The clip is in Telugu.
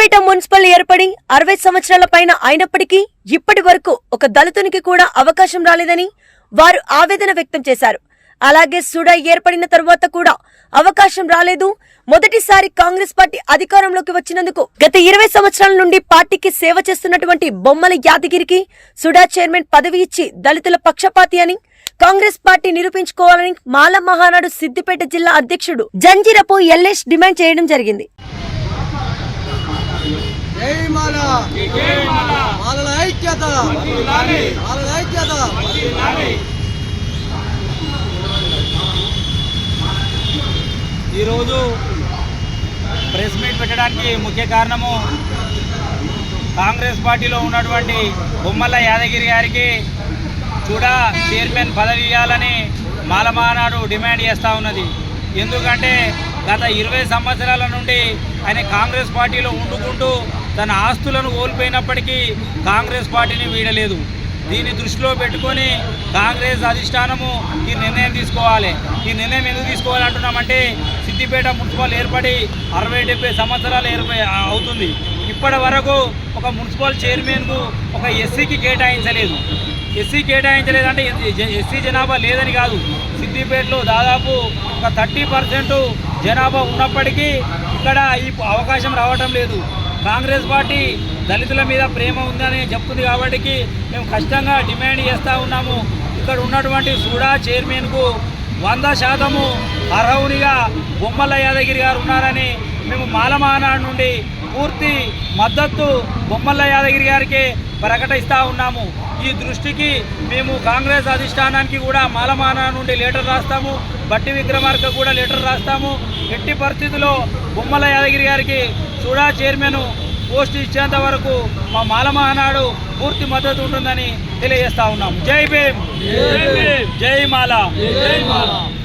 మున్సిపల్ ఏర్పడి అరవై సంవత్సరాల పైన అయినప్పటికీ ఇప్పటి వరకు ఒక దళితునికి కూడా అవకాశం రాలేదని వారు ఆవేదన వ్యక్తం చేశారు. అలాగే సుడా ఏర్పడిన తరువాత కూడా అవకాశం రాలేదు. మొదటిసారి కాంగ్రెస్ పార్టీ అధికారంలోకి వచ్చినందుకు గత ఇరవై సంవత్సరాల నుండి పార్టీకి సేవ చేస్తున్నటువంటి బొమ్మల యాదగిరికి సుడా చైర్మన్ పదవి ఇచ్చి దళితుల పక్షపాతి అని కాంగ్రెస్ పార్టీ నిరూపించుకోవాలని మాల మహానాడు సిద్దిపేట జిల్లా అధ్యక్షుడు జంజీరపు ఎల్ఎస్ డిమాండ్ చేయడం జరిగింది. జై మాల. మాలల ఐక్యత. మాలల ఐక్యత. ఈరోజు ప్రెస్ మీట్ పెట్టడానికి ముఖ్య కారణము కాంగ్రెస్ పార్టీలో ఉన్నటువంటి బొమ్మల యాదగిరి గారికి కూడా చైర్మన్ పదవి ఇవ్వాలని మాలమానాడు డిమాండ్ చేస్తూ ఉన్నది. ఎందుకంటే గత ఇరవై సంవత్సరాల నుండి ఆయన కాంగ్రెస్ పార్టీలో ఉండుకుంటూ తన ఆస్తులను కోల్పోయినప్పటికీ కాంగ్రెస్ పార్టీని వీడలేదు. దీన్ని దృష్టిలో పెట్టుకొని కాంగ్రెస్ అధిష్టానము ఈ నిర్ణయం తీసుకోవాలి. ఈ నిర్ణయం ఎందుకు తీసుకోవాలంటున్నామంటే సిద్దిపేట మున్సిపల్ ఏర్పడి అరవై డెబ్బై సంవత్సరాలు ఏర్పడి అవుతుంది. ఇప్పటి వరకు ఒక మున్సిపల్ చైర్మన్కు ఒక ఎస్సీకి కేటాయించలేదు. ఎస్సీ కేటాయించలేదంటే ఎస్సీ జనాభా లేదని కాదు. సిద్దిపేటలో దాదాపు ఒక థర్టీ పర్సెంటు జనాభా ఉన్నప్పటికీ ఇక్కడ ఈ అవకాశం రావటం లేదు. కాంగ్రెస్ పార్టీ దళితుల మీద ప్రేమ ఉందని చెప్తుంది కాబట్టి మేము కష్టంగా డిమాండ్ చేస్తూ ఉన్నాము. ఇక్కడ ఉన్నటువంటి సూడా చైర్మన్కు వంద శాతము అర్హునిగా బొమ్మల యాదగిరి గారు ఉన్నారని మేము మాలమానాడు నుండి పూర్తి మద్దతు బొమ్మల యాదగిరి గారికి ప్రకటిస్తూ ఉన్నాము. ఈ దృష్టికి మేము కాంగ్రెస్ అధిష్టానానికి కూడా మాలమానా నుండి లెటర్ రాస్తాము. బట్టి విక్రమార్క కూడా లెటర్ రాస్తాము. ఎట్టి పరిస్థితుల్లో బొమ్మల యాదగిరి గారికి చూడా చైర్మన్ పోస్ట్ ఇచ్చేంత వరకు మా మాలమహానాడు పూర్తి మద్దతు ఉంటుందని తెలియజేస్తా ఉన్నాం జై భీమ్. జై మాల.